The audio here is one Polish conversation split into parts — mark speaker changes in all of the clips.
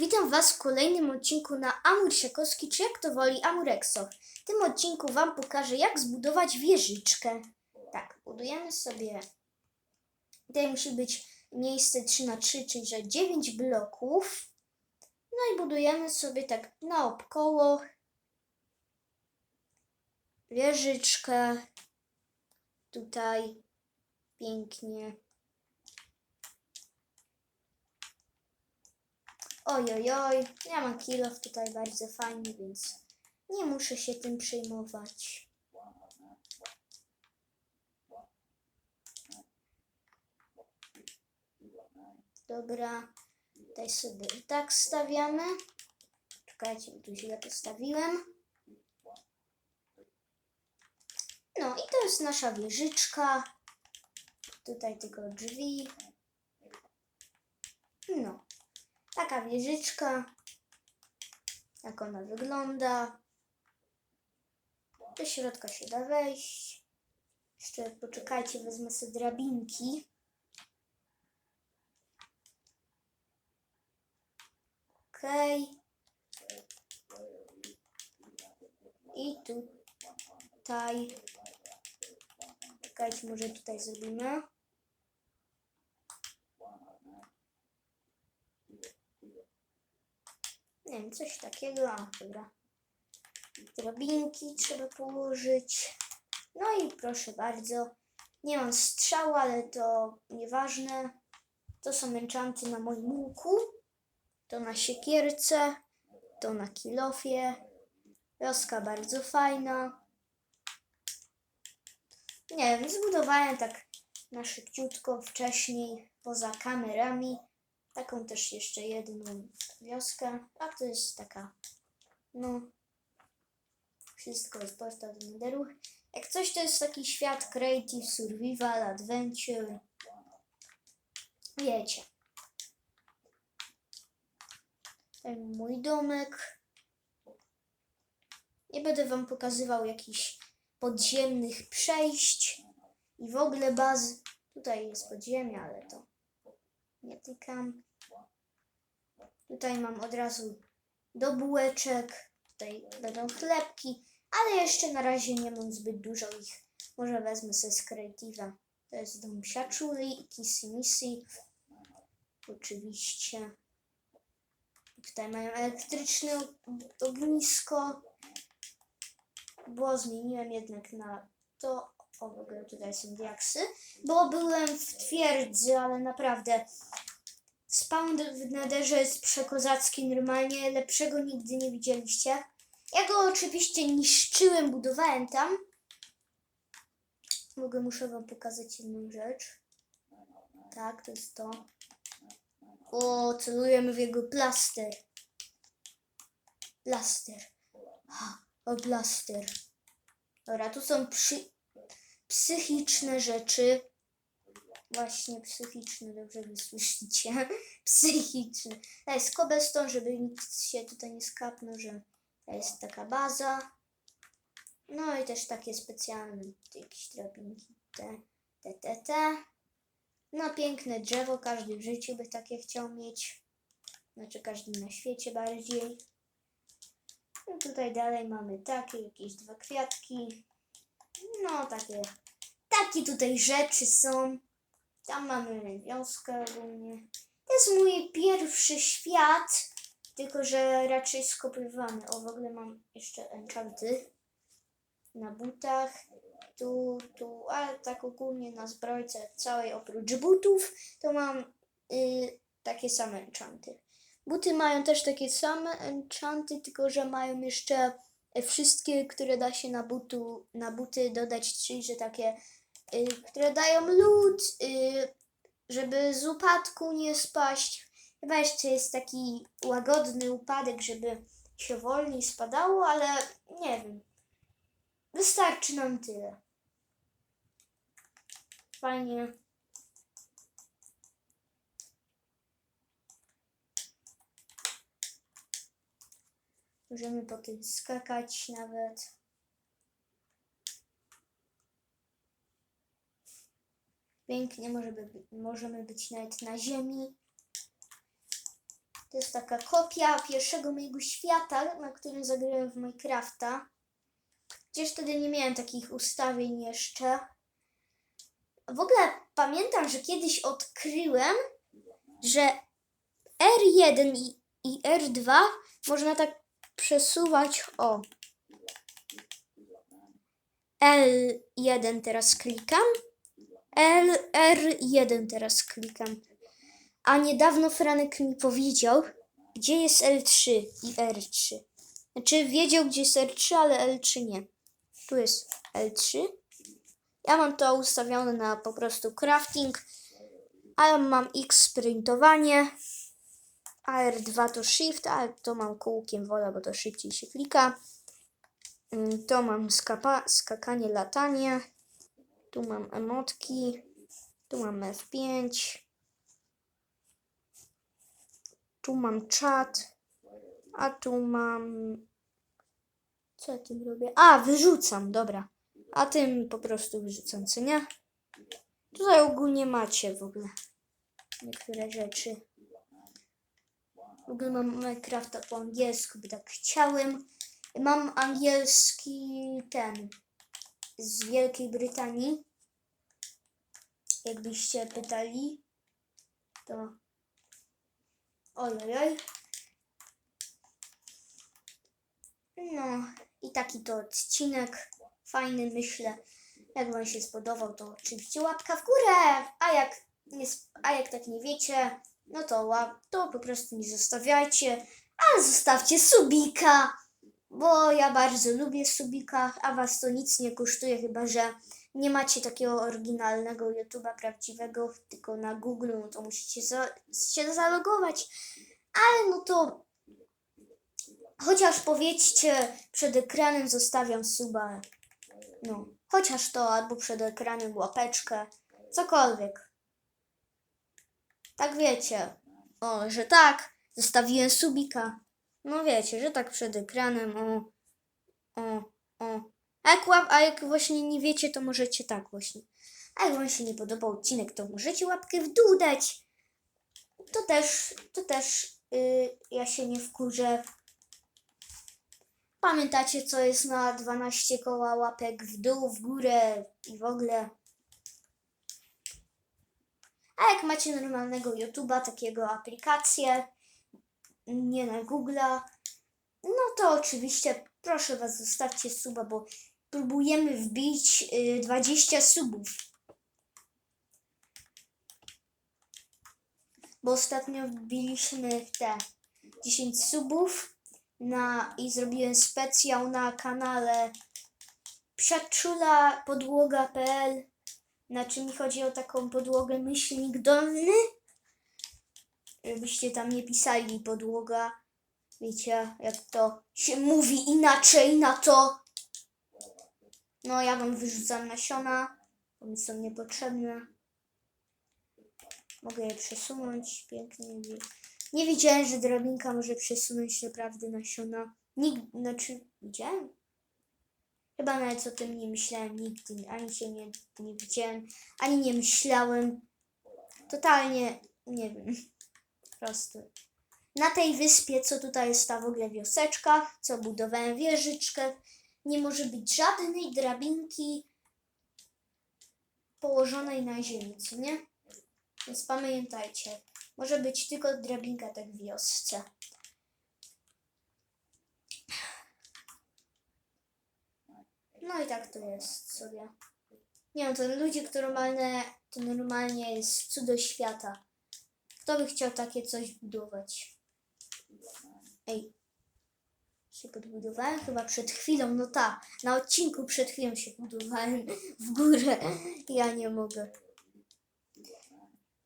Speaker 1: Witam Was w kolejnym odcinku na Amur Siakowski, czy jak to woli Amurexo. W tym odcinku Wam pokażę, jak zbudować wieżyczkę. Tak, budujemy sobie... Tutaj musi być miejsce 3 na 3 czyli że 9 bloków. No i budujemy sobie tak naokoło wieżyczkę. Tutaj pięknie. Oj, oj, oj, ja mam kilof tutaj bardzo fajny, więc nie muszę się tym przejmować. Dobra, tutaj sobie i tak stawiamy. Czekajcie, bo tu źle postawiłem. No i to jest nasza wieżyczka. Tutaj tylko drzwi. No. Taka wieżyczka. Jak ona wygląda. Do środka się da wejść. Jeszcze poczekajcie, wezmę sobie drabinki. Okej. I tutaj. Czekajcie, może tutaj zrobimy. Nie wiem, coś takiego. A, dobra. Drabinki trzeba położyć. No i proszę bardzo. Nie mam strzału, ale to nieważne. To są enchanty na moim łuku. To na siekierce. To na kilofie. Wioska bardzo fajna. Nie wiem, zbudowałem tak na szybciutko wcześniej, poza kamerami. Taką też jeszcze jedną wioskę. A to jest taka, no, wszystko jest prosto do. Jak coś to jest taki świat creative, survival, adventure. Wiecie. Ten mój domek. Nie będę wam pokazywał jakichś podziemnych przejść i w ogóle baz. Tutaj jest podziemie, ale to nie tykam. Tutaj mam od razu do bułeczek. Tutaj będą chlebki, ale jeszcze na razie nie mam zbyt dużo ich. Może wezmę sobie z Creative'a. To jest dom siaczuli i Kissy Missy. Oczywiście. Tutaj mają elektryczne ognisko. Bo zmieniłem jednak na to. W tutaj są diaksy. Bo byłem w twierdzy, ale naprawdę spawn w nederze jest przekozacki normalnie. Lepszego nigdy nie widzieliście. Ja go oczywiście niszczyłem, budowałem tam. Mogę, muszę wam pokazać jedną rzecz. Tak, to jest to. O, celujemy w jego plaster. Plaster. O, plaster. Dobra, tu są przy... psychiczne rzeczy. Właśnie psychiczne, dobrze wy słyszycie. psychiczne. To jest cobblestone, żeby nikt się tutaj nie skapnął, że to jest taka baza. No i też takie specjalne jakieś drabinki. Te, te, te, te. No piękne drzewo, każdy w życiu by takie chciał mieć. Znaczy każdy na świecie bardziej. No tutaj dalej mamy takie, jakieś dwa kwiatki. No takie, takie tutaj rzeczy są. Tam mamy wioskę ogólnie. To jest mój pierwszy świat, tylko że raczej skopywany. O, w ogóle mam jeszcze enchanty na butach. Tu, tu, ale tak ogólnie na zbrojce całej oprócz butów to mam y, takie same enchanty. Buty mają też takie same enchanty, tylko że mają jeszcze wszystkie, które da się na, butu, na buty dodać, czyli że takie, y, które dają lód, y, żeby z upadku nie spaść. Chyba jeszcze jest taki łagodny upadek, żeby się wolniej spadało, ale nie wiem. Wystarczy nam tyle. Fajnie. Możemy po tym skakać nawet. Pięknie, może by, możemy być nawet na ziemi. To jest taka kopia pierwszego mojego świata, na którym zagrałem w Minecrafta. Gdzieś wtedy nie miałem takich ustawień jeszcze. W ogóle pamiętam, że kiedyś odkryłem, że R1 i, i R2 można tak przesuwać. O. L1 teraz klikam. L, R1 teraz klikam. A niedawno Franek mi powiedział, gdzie jest L3 i R3. Znaczy wiedział, gdzie jest R3, ale L3 nie. Tu jest L3. Ja mam to ustawione na po prostu crafting, a mam X sprintowanie, a R2 to shift, a to mam kółkiem wola, bo to szybciej się klika. Mm, To mam skapa, skakanie, latanie. Tu mam emotki. Tu mam F5. Tu mam czat. A tu mam. Co ja tym robię? A, wyrzucam, dobra. A tym po prostu wyrzucam, co nie? Tutaj ogólnie macie w ogóle niektóre rzeczy. W ogóle mam Minecrafta po angielsku, by tak chciałem. Mam angielski ten z Wielkiej Brytanii. Jakbyście pytali, to ojojoj. No i taki to odcinek. Fajny, myślę. Jak Wam się spodobał, to oczywiście łapka w górę. A jak, nie, a jak tak nie wiecie, no to, to po prostu nie zostawiajcie. Ale zostawcie subika, bo ja bardzo lubię subika, a Was to nic nie kosztuje, chyba że nie macie takiego oryginalnego YouTube'a prawdziwego, tylko na Google, no to musicie za, się zalogować. Ale no to chociaż powiedzcie przed ekranem zostawiam suba. No, chociaż to, albo przed ekranem łapeczkę, cokolwiek. Tak wiecie. O, że tak, zostawiłem subika. No wiecie, że tak przed ekranem, o, o, o. A jak, łap, a jak właśnie nie wiecie, to możecie tak właśnie. A jak wam się nie podobał odcinek, to możecie łapkę w dół dać. To też, to też yy, ja się nie wkurzę. Pamiętacie, co jest na 12 koła łapek w dół, w górę i w ogóle. A jak macie normalnego YouTube'a, takiego aplikację, nie na Google'a, no to oczywiście proszę Was, zostawcie suba, bo próbujemy wbić y, 20 subów. Bo ostatnio wbiliśmy te 10 subów na, i zrobiłem specjał na kanale przedszulapodłoga.pl Znaczy mi chodzi o taką podłogę myślnik dolny. Żebyście tam nie pisali podłoga. Wiecie, jak to się mówi inaczej na to. No, ja wam wyrzucam nasiona, bo mi są niepotrzebne. Mogę je przesunąć pięknie. Nie, wiedziałem, że drabinka może przesunąć naprawdę nasiona. Nigdy, znaczy, widziałem? Chyba nawet o tym nie myślałem nigdy. Ani się nie, nie widziałem, ani nie myślałem. Totalnie, nie wiem. Po prostu. Na tej wyspie, co tutaj jest ta w ogóle wioseczka, co budowałem wieżyczkę, nie może być żadnej drabinki położonej na ziemi, co nie? Więc pamiętajcie, może być tylko drabinka tak w wiosce. No i tak to jest sobie. Nie wiem, to ludzie, to normalne, to normalnie jest cudo świata. Kto by chciał takie coś budować? Ej, się podbudowałem chyba przed chwilą, no tak, na odcinku przed chwilą się budowałem w górę. Ja nie mogę.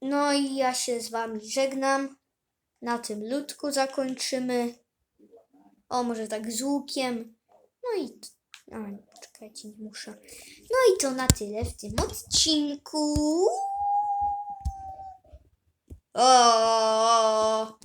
Speaker 1: No i ja się z wami żegnam. Na tym ludku zakończymy. O, może tak z łukiem. No i. A, czekajcie, nie muszę. No i to na tyle w tym odcinku. O!